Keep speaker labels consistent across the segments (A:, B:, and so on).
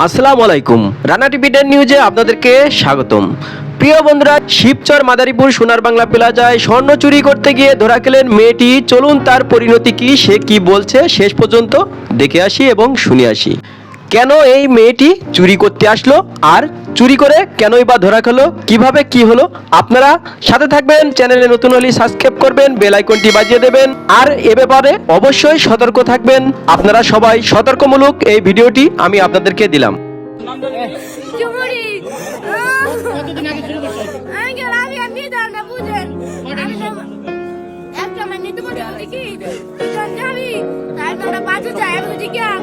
A: আসসালামু আলাইকুম। রানা টিভি ডেন নিউজে আপনাদেরকে স্বাগতম। প্রিয় বন্ধুরা, শিবচর মাদারীপুর সোনার বাংলা প্লাজায় স্বর্ণ চুরি করতে গিয়ে ধরা খেলেন মেয়েটি। চলুন তার পরিণতি কি, সে কি বলছে, শেষ পর্যন্ত দেখে আসি এবং শুনে আসি। কেন এই মেয়েটি চুরি করতে আসলো? আর চুরি করে কেনই বা ধরা খেলো? কীভাবে কি হলো? আপনারা সাথে থাকবেন, চ্যানেলে নতুন হলে সাবস্ক্রাইব করবেন, বেল আইকনটি বাজিয়ে দেবেন। আর এ ব্যাপারে অবশ্যই সতর্ক থাকবেন। আপনারা সবাই সতর্কমূলক এই ভিডিওটি আমি আপনাদেরকে দিলাম।
B: জান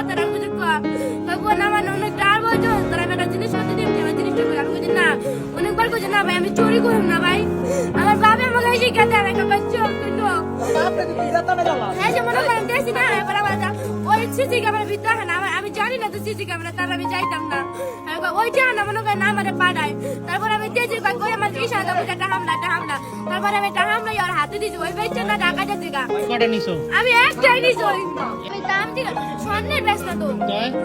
B: তুই শুনবে কথা আমি বলছি ক। কই বোন আমার অনেক টার বলছো তোর আমি একটা জিনিস করতে দিই আমার জিনিসটা কই আমি বলছি না। অনেকবার কইছি না ভাই আমি চুরি করব না ভাই। আমার বাবা আমাকে শিখাতে আমি চল তুই নো হ্যাঁ যে মনে করেন দেখছি না এবার আমার ওই সিসি ক্যামেরা ভিতরে হ্যাঁ আমি আমি জানি না তো সিসি ক্যামেরা তার আমি যাইতাম না। আমি ওই জানা মনে করেন আমারে পাড়ায় তারপর আমি হামলা হামলা তারপর আমি হামলা আর হাতে দিছি ওই বেচে না ঢাকা যাচ্ছে গা।
C: কটা নিছো?
B: আমি একটাই নিছি। আমি দাম দিলাম স্বর্ণের ব্যস্ত তো?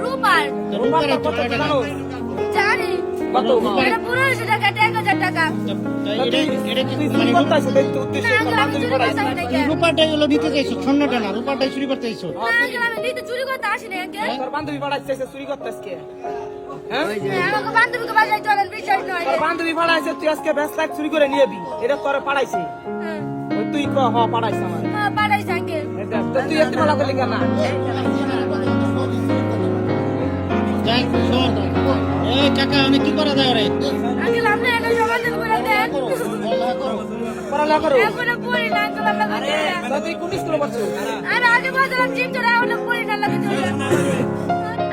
B: রূপার।
C: রূপার কটা টাকা?
B: জানি।
C: রূপার
B: এটা পনেরোশো টাকা
C: নিতে চাইছো স্বর্ণটা না চুরি করতে চাইছো।
B: চুরি করতে
D: বান্ধবী চুরি করতে আজকে বান্ধবী পাঠাইছে তুই আজকে ব্যস্ত এক চুরি করে নিয়ে এটা তোর পাঠাইছে।
B: হ্যাঁ।
D: তুই ক হ পাঠাইছে আমার।
B: হ্যাঁ, পাঠাইছে আঙ্কেল।
D: এটা তো তুই একটু ভালো করলি কেন
C: এই কাকা আমি কি করা যায় রে?
D: পড়ালেখা করো।
B: এখনও পড়ি না আঙ্কেল আপনার কাছে
D: তুই কোন স্কুলে পড়ছিস
B: আমি আগে বলছিলাম জিম চলে এখনও পড়ি না লাগে চলে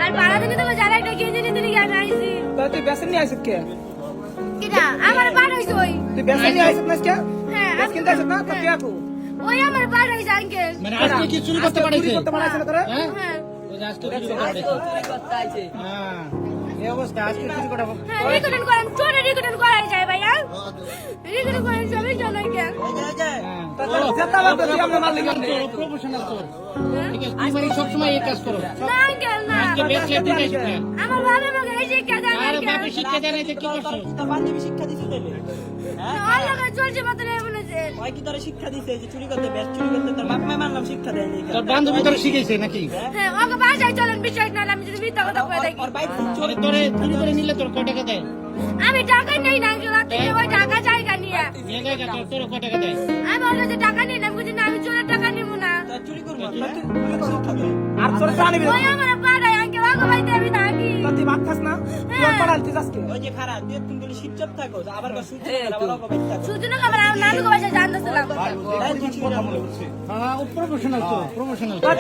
B: আর ভাড়া দিনে তো যারা একটা গেঞ্জি নিতে নিয়ে আমি আইছি?
D: তা তুই বেসন নিয়ে আইছিস কে?
B: কিনা আমার পাঠাইছে ওই।
D: তুই বেসন নিয়ে আইছিস না আজকে
B: হ্যাঁ
D: বেস
B: আমি-
D: আইছিস না? তো কে আকু।
B: ওই আমার আঙ্কেল।
C: মানে আজকে কি চুরি করতে
D: চুরি
C: পারাইছে
D: করতে পাঠাইছে না তোরা?
C: হ্যাঁ?
B: হ্যাঁ।
C: ওই আজকে চুরি করতে পারাইছে হ্যাঁ এই অবস্থা আজকে চুরি করা
B: হ্যাঁ রিকর্ডিং করেন চোরে রিকর্ডিং করাই যায় ভাইয়া। রিকর্ডিং করেন
C: হ্যাঁ সবসময় এই কাজ করো
B: না না
C: দিতে
B: আমার বাবা আমাকে এই শিক্ষা দেন
C: আর
B: আঙ্কেল
C: শিক্ষা দেয় নাই কি করছ
D: বান্ধবী শিক্ষা দিছে তাইলে
B: আল্লাহ চলছে বলেছে
E: ওই কি তোরা শিক্ষা দিছে? যে চুরি করতে ব্যাস চুরি করতে তোর বাপ মায় মানলাম শিক্ষা দেয়নি
C: তোর বান্ধবী তোর শিখেছে নাকি?
B: হ্যাঁ ওকে বাসায় চলেন বিষয় না আমি যদি মিথ্যা কথা বলে থাকি।
E: ওর বাইক
C: তোরে তোরে চুরি করে নিলে তোর কয় টাকা দেয়?
B: আমি টাকা নেই না ওই টাকা জায়গা নিয়ে।
C: নিয়ে তোর তোর কয় টাকা দেয়?
B: আমি ওর কাছে টাকা নিই না আমি বলছি না আমি চোরের টাকা নিব না।
E: চুরি করব না
D: আর
B: ওই আমার পাড়ায় আঙ্কেল ওকে বাড়িতে আমি থাকি
D: তা তুই ভাত খাস না তুই ওর পাঠাইছিস আজকে
E: ওই যে খারাপ তুই তুমি বলি শিবচপ থাকো আবার বা সূর্য আবার ওকে বাইক থাকো
B: সুজন আমার নানুকে বাসায় জানতেছিলাম
E: তাই তুই চুরি না মনে
C: হ্যাঁ ও প্রফেশনাল তো প্রফেশনাল
D: তোর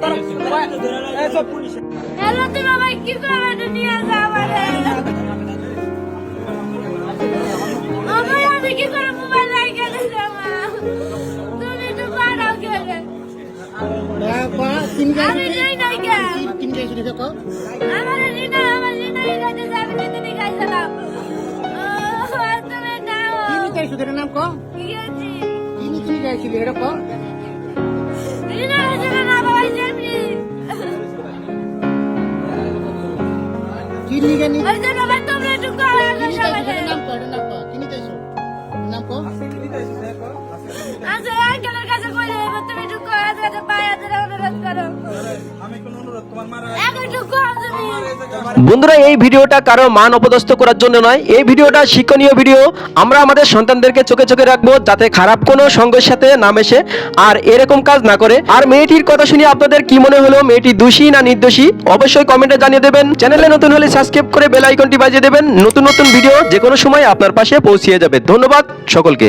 D: তোর সব
B: হ্যালো তুই বাবা কি করে নিয়ে আমারে আমার আমি কি করে
C: গায়ে চুরি
B: আমার রিনা আমার রিনা এই কাজে যাবে নিতে নিয়ে গেছিলাম। তুমি নাও
C: কি নিতে সুদের নাম কো?
B: গেছি?
C: কি নিতে নিয়ে আইছিলি এটা কো?
B: রিনা আছে না বাবা জেমি
C: কি নিয়ে নি
B: ওই ভাই
A: বন্ধুরা, এই ভিডিওটা কারও মান অপদস্থ করার জন্য নয়। এই ভিডিওটা শিক্ষণীয় ভিডিও। আমরা আমাদের সন্তানদেরকে চোখে চোখে রাখব যাতে খারাপ কোনো সঙ্গের সাথে না মেশে আর এরকম কাজ না করে। আর মেয়েটির কথা শুনে আপনাদের কি মনে হলো? মেয়েটি দোষী না নির্দোষী? অবশ্যই কমেন্টে জানিয়ে দেবেন। চ্যানেলে নতুন হলে সাবস্ক্রাইব করে বেল আইকনটি বাজিয়ে দেবেন। নতুন নতুন ভিডিও যে কোনো সময় আপনার পাশে পৌঁছিয়ে যাবে। ধন্যবাদ সকলকে।